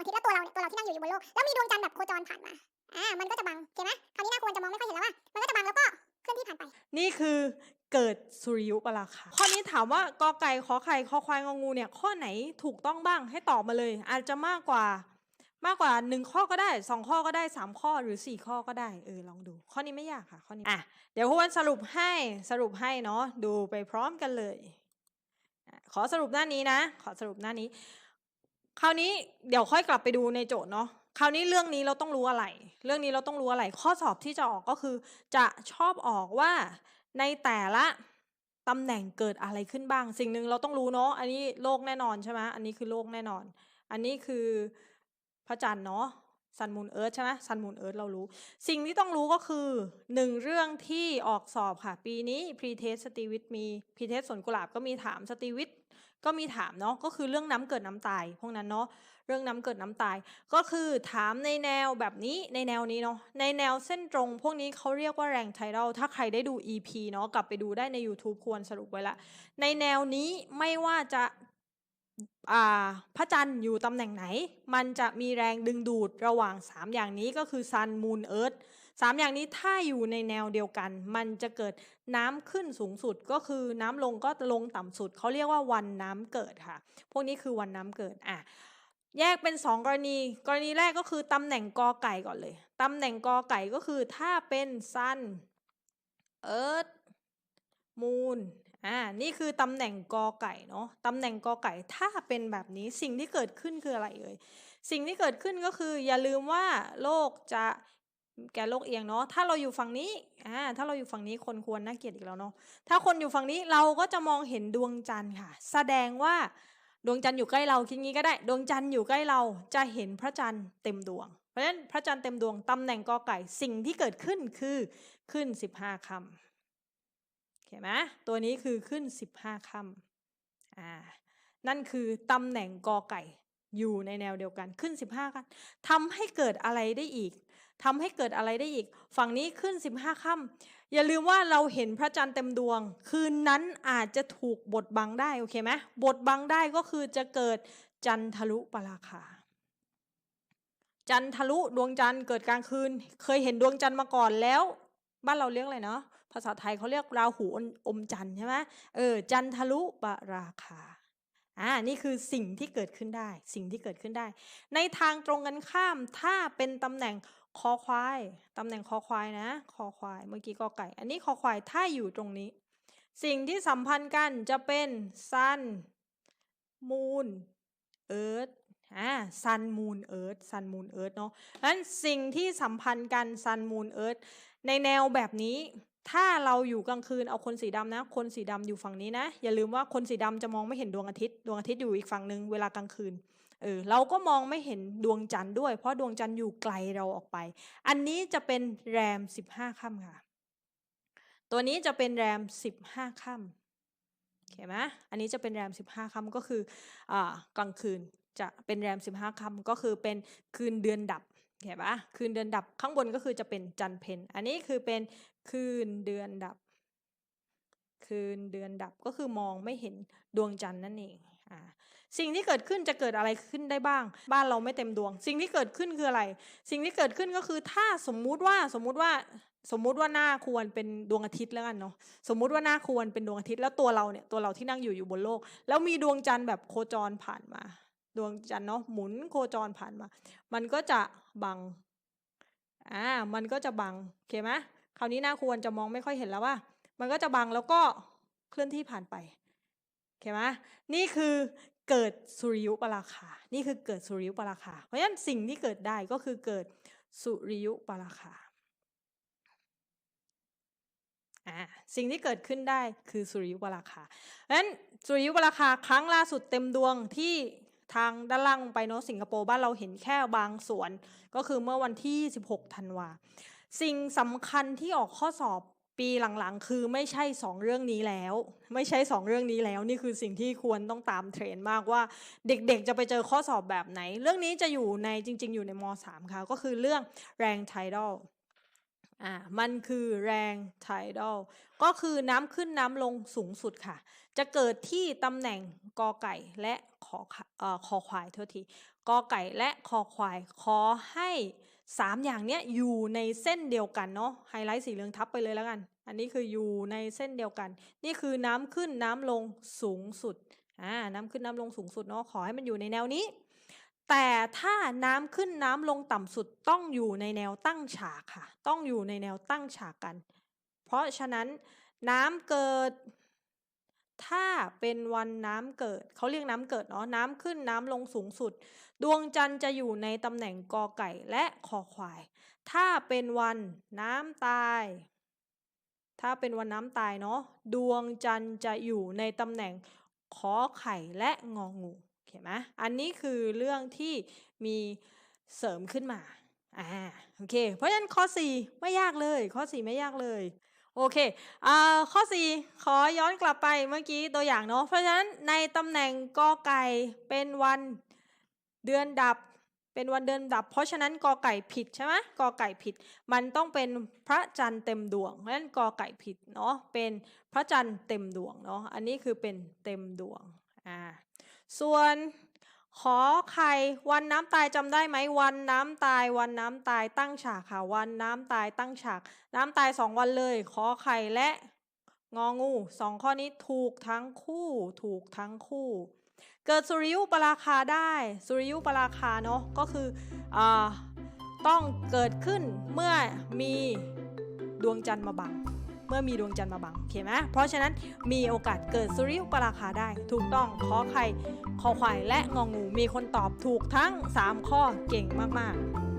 วงอาทิตย์แล้วตัวเราเนี่ยตัวเราที่นั่งอยู่อยู่บนโลกแล้วมีดวงจันทร์แบบโคจรผ่านมาอ่ามันก็จะบังเห็นไหมคราวนี้หน้าควรจะมองไม่ค่อยเห็นแล้วว่ามันก็จะบังแล้วก็เคลื่อนที่ผ่านไป นี่คือเกิดสุริยุปราคาข้อนี้ถามว่ากอไก่ขอไข่คอควายงองูเนี่ยข้อไหนถูกต้องบ้างให้ตอบมาเลย อาจจะมากกว่ามากกว่าหนึ่งข้อก็ได้สองข้อก็ได้สามข้อหรือสี่ข้อก็ได้เออลองดู ข้อนี้ไม่ยากค่ะ ข้อนี้อะเดี๋ยวพวันสรุปให้สรุปให้เนาะดูไปพร้อมกันเลยอะขอสรุปหน้านี้นะ ขอสรุปหน้านี้ คราวนี้เดี๋ยวค่อยกลับไปดูในโจทย์เนาะคราวนี้เรื่องนี้เราต้องรู้อะไร เรื่องนี้เราต้องรู้อะไร ข้อสอบที่จะออกก็คือ จะชอบออกว่าในแต่ละตำแหน่งเกิดอะไรขึ้นบ้าง สิ่งหนึ่งเราต้องรู้เนาะ อันนี้โลกแน่นอนใช่ไหมอันนี้คือโลกแน่นอน อันนี้คือพระจันทร์เนาะซันมูนเอิร์ธใช่ไหมซันมูนเอิร์ธเรารู้ สิ่งที่ต้องรู้ก็คือหนึ่งเรื่องที่ออกสอบค่ะ ปีนี้พรีเทสสตีวิทมีพรีเทสสนกุหลาบก็มีถามสตีวิท ก็มีถามเนาะก็คือเรื่องน้ำเกิดน้ำตายพวกนั้นเนาะเรื่องน้ำเกิดน้ำตาย ก็คือถามในแนวแบบนี้ในแนวนี้เนาะในแนวเส้นตรง พวกนี้เขาเรียกว่าแรงไทเดลถ้าใครได้ดู EP เนาะกลับไปดูได้ใน YouTube ควรสรุปไว้ละ ในแนวนี้ไม่ว่าจะพระจันทร์อยู่ตำแหน่งไหน มันจะมีแรงดึงดูดระหว่าง 3 อย่างนี้ก็คือซันมูนเอิร์ธ สามอย่างนี้ถ้าอยู่ในแนวเดียวกัน มันจะเกิดน้ำขึ้นสูงสุดก็คือน้ำลงก็ลงต่ำสุด เขาเรียกว่าวันน้ำเกิดค่ะ พวกนี้คือวันน้ำเกิดอะแยกเป็น 2 กรณี กรณีแรกก็คือตำแหน่งกอไก่ก่อนเลยตำแหน่งกอไก่ก็คือถ้าเป็นซันเอิร์ดมูนอ่า นี่คือตำแหน่งกอไก่เนาะ ตำแหน่งกอไก่ ถ้าเป็นแบบนี้ สิ่งที่เกิดขึ้นคืออะไรเอ่ย สิ่งที่เกิดขึ้นก็คือ อย่าลืมว่าโลกจะ แกโลกเอียงเนาะ ถ้าเราอยู่ฝั่งนี้ อ่า ถ้าเราอยู่ฝั่งนี้คนควรน่าเกลียดอีกแล้วเนาะ ถ้าคนอยู่ฝั่งนี้เราก็จะมองเห็นดวงจันทร์ค่ะ แสดงว่าดวงจันทร์อยู่ใกล้เราคิดงี้ก็ได้ ดวงจันทร์อยู่ใกล้เราจะเห็นพระจันทร์เต็มดวง เพราะฉะนั้นพระจันทร์เต็มดวงตำแหน่งกอไก่สิ่งที่เกิดขึ้นคือขึ้นสิบห้าคำเห็นไหมตัวนี้คือขึ้นสิบห้าคำอ่า นั่นคือตำแหน่งกอไก่ อยู่ในแนวเดียวกันขึ้นสิบห้าคำทำให้เกิดอะไรได้อีกทำให้เกิดอะไรได้อีก ฝั่งนี้ขึ้นสิบห้าค่ำอย่าลืมว่าเราเห็นพระจันทร์เต็มดวง คืนนั้นอาจจะถูกบดบังได้โอเคไหมบดบังได้ก็คือจะเกิดจันทรุปราคา จันทรุดวงจันทร์เกิดกลางคืน เคยเห็นดวงจันทร์มาก่อนแล้ว บ้านเราเรียกอะไรเนาะภาษาไทยเขาเรียกราหูอมจันทร์ใช่ไหมเออจันทรุปราคา อ่านี่คือสิ่งที่เกิดขึ้นได้ สิ่งที่เกิดขึ้นได้ ในทางตรงกันข้ามถ้าเป็นตำแหน่งคอควายตำแหน่งคอควายนะคอควายเมื่อกี้กอไก่ อันนี้คอควายถ้าอยู่ตรงนี้ สิ่งที่สัมพันธ์กันจะเป็น sun moon earth อ่า sun moon earth sun moon earth เนาะนั้นสิ่งที่สัมพันธ์กัน sun moon earth ในแนวแบบนี้ ถ้าเราอยู่กลางคืนเอาคนสีดำนะ คนสีดำอยู่ฝั่งนี้นะ อย่าลืมว่าคนสีดำจะมองไม่เห็นดวงอาทิตย์ ดวงอาทิตย์อยู่อีกฝั่งหนึ่งเวลากลางคืน เออ เราก็มองไม่เห็นดวงจันทร์ด้วย เพราะดวงจันทร์อยู่ไกลเราออกไป อันนี้จะเป็นแรมสิบห้าค่ำค่ะ ตัวนี้จะเป็นแรมสิบห้าค่ำเห็นไหมอันนี้จะเป็นแรมสิบห้าค่ำก็คือ อ่า กลางคืนจะเป็นแรมสิบห้าค่ำก็คือเป็นคืนเดือนดับ เห็นปะคืนเดือนดับข้างบนก็คือจะเป็นจันเพนอันนี้คือเป็นคืนเดือนดับ คืนเดือนดับก็คือมองไม่เห็นดวงจันทร์นั่นเองอ่าสิ่งที่เกิดขึ้นจะเกิดอะไรขึ้นได้บ้าง บ้านเราไม่เต็มดวง สิ่งที่เกิดขึ้นคืออะไร สิ่งที่เกิดขึ้นก็คือถ้าสมมุติว่าสมมุติว่าสมมุติว่าหน้าควรเป็นดวงอาทิตย์แล้วกันเนาะสมมุติว่าหน้าควรเป็นดวงอาทิตย์แล้วตัวเราเนี่ยตัวเราที่นั่งอยู่อยู่บนโลก แล้วมีดวงจันทร์แบบโคจรผ่านมา ดวงจันทร์เนาะหมุนโคจรผ่านมา มันก็จะบังอ่ามันก็จะบังโอเคไหมคราวนี้หน้าควรจะมองไม่ค่อยเห็นแล้วว่า มันก็จะบังแล้วก็เคลื่อนที่ผ่านไปโอเคไหมนี่คือเกิดสุริยุปราคา นี่คือเกิดสุริยุปราคา เพราะฉะนั้นสิ่งที่เกิดได้ก็คือเกิดสุริยุปราคาอ่าสิ่งที่เกิดขึ้นได้คือสุริยุปราคาเพราะฉะนั้นสุริยุปราคาครั้งล่าสุดเต็มดวงที่ ทางด้านล่างลงไปเนาะสิงคโปร์บ้านเราเห็นแค่บางส่วน ก็คือเมื่อวันที่ 16 ธันวา สิ่งสำคัญที่ออกข้อสอบปีหลังๆ คือไม่ใช่สองเรื่องนี้แล้ว ไม่ใช่สองเรื่องนี้แล้ว นี่คือสิ่งที่ควรต้องตามเทรนด์มากว่าเด็กๆ จะไปเจอข้อสอบแบบไหน เรื่องนี้จะอยู่ในจริง ๆ อยู่ในม .3 ค่ะก็คือเรื่องแรงไทด a ล อ่ามันคือแรงไทด a ลก็คือน้ำขึ้นน้ำลงสูงสุดค่ะ จะเกิดที่ตำแหน่งกอไก่และขออคอควายโทษทีกอไก่และคอควายขอให้สามอย่างเนี้ยอยู่ในเส้นเดียวกันเนาะไฮไลท์สีเหลืองทับไปเลยแล้วกัน อันนี้คืออยู่ในเส้นเดียวกัน นี่คือน้ำขึ้นน้ำลงสูงสุดอ่าน้ำขึ้นน้ำลงสูงสุดเนาะขอให้มันอยู่ในแนวนี้ แต่ถ้าน้ำขึ้นน้ำลงต่ำสุดต้องอยู่ในแนวตั้งฉากค่ะ ต้องอยู่ในแนวตั้งฉากกัน เพราะฉะนั้นน้ำเกิด ถ้าเป็นวันน้ำเกิด เขาเรียกน้ำเกิดเนาะน้ำขึ้นน้ำลงสูงสุด ดวงจันทร์จะอยู่ในตำแหน่งกอไก่และคอควาย ถ้าเป็นวันน้ำตาย ถ้าเป็นวันน้ำตายเนาะดวงจันทร์จะอยู่ในตำแหน่งขอไข่และงองู โอเคไหมอันนี้คือเรื่องที่มีเสริมขึ้นมาอ่าโอเค เพราะฉะนั้นข้อ 4 ไม่ยากเลย ข้อ 4 ไม่ยากเลยโอเคอ่าข้อ 4 ขอย้อนกลับไปเมื่อกี้ตัวอย่างเนาะเพราะฉะนั้นในตำแหน่งกอไก่เป็นวันเดือนดับเป็นวันเดือนดับ เพราะฉะนั้นกอไก่ผิดใช่ไหมกอไก่ผิด มันต้องเป็นพระจันทร์เต็มดวงเพราะฉะนั้นกอไก่ผิดเนาะเป็นพระจันทร์เต็มดวงเนาะอันนี้คือเป็นเต็มดวงอ่า ส่วนขอไข่วันน้ำตายจำได้ไหมวันน้ำตายวันน้ำตายตั้งฉากค่ะวันน้ำตายตั้งฉาก น้ำตายสองวันเลย ขอไข่และงองูสองข้อนี้ถูกทั้งคู่ ถูกทั้งคู่ เกิดสุริยุปราคาได้สุริยุปราคาเนาะก็คืออต้องเกิดขึ้นเมื่อมีดวงจันทร์มาบัง เมื่อมีดวงจันทร์มาบังโอเคไหมเพราะฉะนั้นมีโอกาสเกิดสุริยุปราคาได้ ถูกต้องขอไข่ขอควายและงองูมีคนตอบถูกทั้ง 3 ข้อเก่งมากๆ